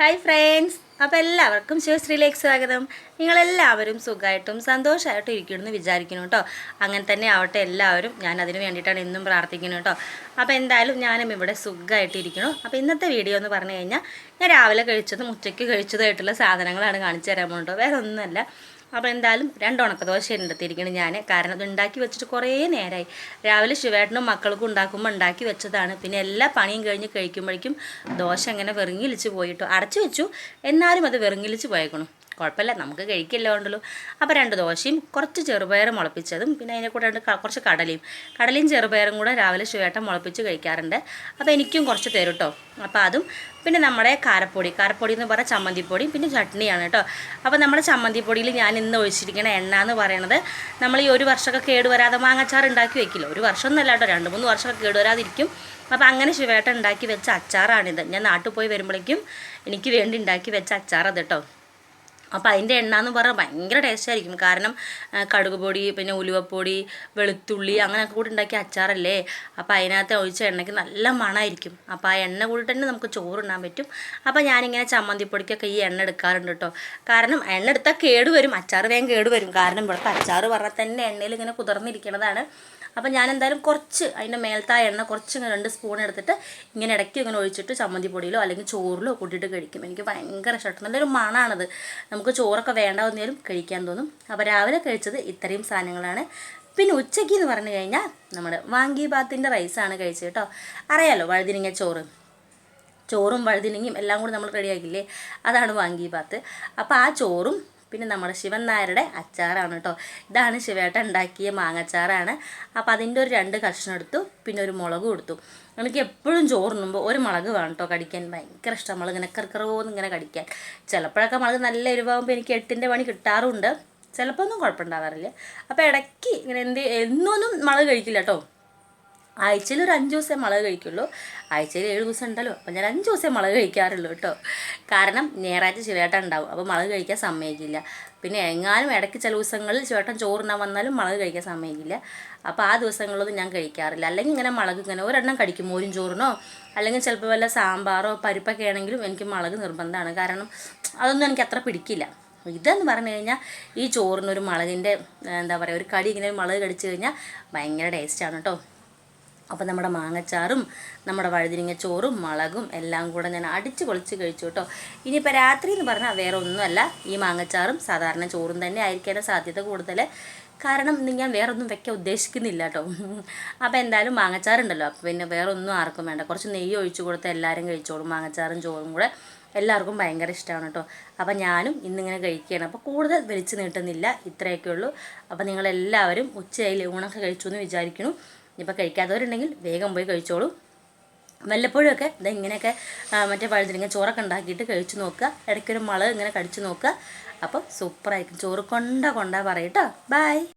Hi friends അപ്പോൾ എല്ലാവർക്കും ശിവശ്രീലേക്ക് സ്വാഗതം. നിങ്ങളെല്ലാവരും സുഖമായിട്ടും സന്തോഷമായിട്ടും ഇരിക്കണമെന്ന് വിചാരിക്കുന്നു കേട്ടോ അങ്ങനെ തന്നെ ആവട്ടെ എല്ലാവരും ഞാൻ അതിന് വേണ്ടിയിട്ടാണ് എന്നും പ്രാർത്ഥിക്കുന്നത് കേട്ടോ അപ്പോൾ എന്തായാലും ഞാനും ഇവിടെ സുഖമായിട്ടിരിക്കണം അപ്പോൾ ഇന്നത്തെ വീഡിയോ എന്ന് പറഞ്ഞു കഴിഞ്ഞാൽ ഞാൻ രാവിലെ കഴിച്ചതും ഉച്ചയ്ക്ക് കഴിച്ചതായിട്ടുള്ള സാധനങ്ങളാണ് കാണിച്ചു തരാൻ പോകുന്നത്. വേറെ ഒന്നുമല്ല. അപ്പോൾ എന്തായാലും രണ്ട് ഉണക്കദോശ എടുത്തിരിക്കണം ഞാൻ കാരണം അത് ഉണ്ടാക്കി വെച്ചിട്ട് കുറേ നേരമായി രാവിലെ ശിവേട്ടനും മക്കൾക്കും ഉണ്ടാക്കുമ്പോൾ ഉണ്ടാക്കി വെച്ചതാണ്. പിന്നെ എല്ലാ പണിയും കഴിഞ്ഞ് കഴിക്കുമ്പോഴേക്കും ദോശ അങ്ങനെ വെറുങ്ങിലിച്ച് പോയിട്ടു. അടച്ചു വെച്ചു. എന്നാലും അത് വെറുങ്ങിലിച്ച് പോയേക്കണം. കുഴപ്പമില്ല നമുക്ക് കഴിക്കില്ല ഉണ്ടല്ലോ അപ്പോൾ രണ്ട് ദോശയും കുറച്ച് ചെറുപയർ മുളപ്പിച്ചതും പിന്നെ അതിനെ കൂടെ രണ്ട് കുറച്ച് കടലയും. കടലയും ചെറുപയറും കൂടെ രാവിലെ ശിവേട്ടൻ മുളപ്പിച്ച് കഴിക്കാറുണ്ട്. അപ്പോൾ എനിക്കും കുറച്ച് തരും കേട്ടോ അപ്പോൾ അതും പിന്നെ നമ്മുടെ കാരപ്പൊടി കാരപ്പൊടി എന്ന് പറഞ്ഞാൽ ചമ്മന്തിപ്പൊടി പിന്നെ ചട്നിയാണ് കേട്ടോ അപ്പോൾ നമ്മുടെ ചമ്മന്തിപ്പൊടിയിൽ ഞാൻ ഇന്ന് ഒഴിച്ചിരിക്കുന്ന എണ്ണ എന്ന് പറയുന്നത് നമ്മൾ ഈ ഒരു വർഷമൊക്കെ കേടുവരാതെ മാങ്ങച്ചാർ ഉണ്ടാക്കി വെക്കില്ല? ഒരു വർഷം ഒന്നല്ല കേട്ടോ രണ്ട് മൂന്ന് വർഷമൊക്കെ കേടുവരാതിരിക്കും. അപ്പോൾ അങ്ങനെ ശിവേട്ടൻ ഉണ്ടാക്കി വെച്ച അച്ചാറാണിത്. ഞാൻ നാട്ടിൽ പോയി വരുമ്പോഴേക്കും എനിക്ക് വേണ്ടി ഉണ്ടാക്കി വെച്ച അച്ചാറത് കേട്ടോ അപ്പോൾ അതിന്റെ എണ്ണ എന്ന് പറഞ്ഞാൽ ഭയങ്കര ടേസ്റ്റ് ആയിരിക്കും. കാരണം കടുക് പൊടി പിന്നെ ഉലുവപ്പൊടി വെളുത്തുള്ളി അങ്ങനെയൊക്കെ കൂടി ഉണ്ടാക്കിയ അച്ചാറല്ലേ? അപ്പോൾ അതിനകത്ത് ഒഴിച്ച എണ്ണയ്ക്ക് നല്ല മണമായിരിക്കും അപ്പോൾ ആ എണ്ണ കൂടി തന്നെ നമുക്ക് ചോറുണ്ണാൻ പറ്റും. അപ്പോൾ ഞാനിങ്ങനെ ചമ്മന്തിപ്പൊടിക്കൊക്കെ ഈ എണ്ണ എടുക്കാറുണ്ട് കേട്ടോ കാരണം എണ്ണ എടുത്താൽ കേട് വരും. അച്ചാർ വേഗം കേട് വരും. കാരണം ഇവിടുത്തെ അച്ചാർ പറഞ്ഞാൽ തന്നെ എണ്ണയിൽ ഇങ്ങനെ കുതിർന്നിരിക്കുന്നതാണ് അപ്പോൾ ഞാൻ എന്തായാലും കുറച്ച് അതിന്റെ മേലത്തെ എണ്ണ കുറച്ച് രണ്ട് സ്പൂൺ എടുത്തിട്ട് ഇങ്ങനെ ഇടയ്ക്ക് ഇങ്ങനെ ഒഴിച്ചിട്ട് ചമ്മന്തിപ്പൊടിയിലോ അല്ലെങ്കിൽ ചോറിലോ കൂട്ടിയിട്ട് കഴിക്കും. എനിക്ക് ഭയങ്കര ഇഷ്ടമാണ് നല്ലൊരു മണമാണത് നമുക്ക് ചോറൊക്കെ വേണ്ട വന്നാലും കഴിക്കാൻ തോന്നും. അപ്പോൾ രാവിലെ കഴിച്ചത് ഇത്രയും സാധനങ്ങളാണ്. പിന്നെ ഉച്ചയ്ക്ക് എന്ന് പറഞ്ഞു കഴിഞ്ഞാൽ നമ്മുടെ വാങ്കി ബാത്തിന്റെ റൈസാണ് കഴിച്ചത് കേട്ടോ. അറിയാലോ വഴുതിനിങ്ങ ചോറ്. ചോറും വഴുതിനങ്ങയും എല്ലാം കൂടി നമ്മൾ റെഡിയാക്കില്ലേ അതാണ് വാങ്കി ബാത്ത് അപ്പോൾ ആ ചോറും പിന്നെ നമ്മുടെ ശിവൻ നായരുടെ അച്ചാറാണ് കേട്ടോ. ഇതാണ് ശിവേട്ട ഉണ്ടാക്കിയ മാങ്ങച്ചാറാണ്. അപ്പോൾ അതിന്റെ ഒരു രണ്ട് കഷ്ണം എടുത്തു പിന്നെ ഒരു മുളക് കൊടുത്തു. എനിക്ക് എപ്പോഴും ചോറുണ്ണുമ്പോൾ ഒരു മുളക് വേണം കേട്ടോ കടിക്കാൻ. ഭയങ്കര ഇഷ്ടം മുളക് ഇങ്ങനെ കറുക്കറോന്ന് ഇങ്ങനെ കടിക്കാൻ. ചിലപ്പോഴൊക്കെ മുളക് നല്ല എരിവാകുമ്പോൾ എനിക്ക് എട്ടിന്റെ പണി കിട്ടാറുണ്ട്. ചിലപ്പോൾ ഒന്നും കുഴപ്പമുണ്ടാകാറില്ല അപ്പോൾ ഇടയ്ക്ക് ഇങ്ങനെ എന്ത് എന്നൊന്നും മുളക് കഴിക്കില്ല കേട്ടോ. ആഴ്ചയിൽ ഒരു അഞ്ച് ദിവസമേ മുളക് കഴിക്കുള്ളൂ. ആഴ്ചയിൽ ഏഴ് ദിവസം ഉണ്ടല്ലോ. അപ്പം ഞാൻ അഞ്ച് ദിവസമേ മുളക് കഴിക്കാറുള്ളൂ കേട്ടോ. കാരണം ഞായറാഴ്ച ശിവേട്ടൻ ഉണ്ടാവും. അപ്പോൾ മുളക് കഴിക്കാൻ സമ്മതിക്കില്ല. പിന്നെ എങ്ങാനും ഇടയ്ക്ക് ചില ദിവസങ്ങളിൽ ചേട്ടൻ ചോറിനാൻ വന്നാലും മുളക് കഴിക്കാൻ സമ്മതിക്കില്ല. അപ്പോൾ ആ ദിവസങ്ങളിലൊന്നും ഞാൻ കഴിക്കാറില്ല. അല്ലെങ്കിൽ ഇങ്ങനെ മുളക് ഇങ്ങനെ ഒരെണ്ണം കടിക്കും മോരും ചോറിനോ അല്ലെങ്കിൽ ചിലപ്പോൾ വല്ല സാമ്പാറോ പരിപ്പൊക്കെ ആണെങ്കിലും എനിക്ക് മുളക് നിർബന്ധമാണ്. കാരണം അതൊന്നും എനിക്ക് അത്ര പിടിക്കില്ല. ഇതെന്ന് പറഞ്ഞു കഴിഞ്ഞാൽ ഈ ചോറിനൊരു മുളകിന്റെ എന്താ പറയുക ഒരു കടി ഇങ്ങനെ മുളക് കടിച്ചു കഴിഞ്ഞാൽ ഭയങ്കര ടേസ്റ്റാണ് കേട്ടോ. അപ്പോൾ നമ്മുടെ മാങ്ങച്ചാറും നമ്മുടെ വഴുതിരിങ്ങ ചോറും മുളകും എല്ലാം കൂടെ ഞാൻ അടിച്ച് പൊളിച്ച് കഴിച്ചു കേട്ടോ. ഇനിയിപ്പോൾ രാത്രി എന്ന് പറഞ്ഞാൽ വേറെ ഒന്നുമല്ല. ഈ മാങ്ങച്ചാറും സാധാരണ ചോറും തന്നെ ആയിരിക്കാനും സാധ്യത കൂടുതൽ കാരണം ഇന്ന് ഞാൻ വേറെ ഒന്നും വെക്കാൻ ഉദ്ദേശിക്കുന്നില്ല കേട്ടോ. അപ്പോൾ എന്തായാലും മാങ്ങച്ചാറുണ്ടല്ലോ. അപ്പോൾ പിന്നെ വേറെ ഒന്നും ആർക്കും വേണ്ട. കുറച്ച് നെയ്യ് ഒഴിച്ചു കൊടുത്ത് എല്ലാവരും കഴിച്ചോളും. മാങ്ങച്ചാറും ചോറും കൂടെ എല്ലാവർക്കും ഭയങ്കര ഇഷ്ടമാണ് കേട്ടോ. അപ്പോൾ ഞാനും ഇന്നിങ്ങനെ കഴിക്കുകയാണ്. അപ്പോൾ കൂടുതൽ വലിച്ചു നീട്ടുന്നില്ല. ഇത്രയൊക്കെ ഉള്ളൂ. അപ്പോൾ നിങ്ങളെല്ലാവരും ഉച്ചയായി ഊണൊക്കെ കഴിച്ചു എന്ന് വിചാരിക്കുന്നു. ഇനിയിപ്പോൾ കഴിക്കാത്തവരുണ്ടെങ്കിൽ വേഗം പോയി കഴിച്ചോളൂ. വല്ലപ്പോഴുമൊക്കെ ഇതാ ഇങ്ങനെയൊക്കെ മറ്റേ വഴുതിരിങ്ങ ചോറൊക്കെ ഉണ്ടാക്കിയിട്ട് കഴിച്ചു നോക്കുക. ഇടയ്ക്കൊരു മള ഇങ്ങനെ കടിച്ചു നോക്കുക. അപ്പോൾ സൂപ്പറായിരിക്കും. ചോറ് കൊണ്ട കൊണ്ട പറയട്ടോ ബൈ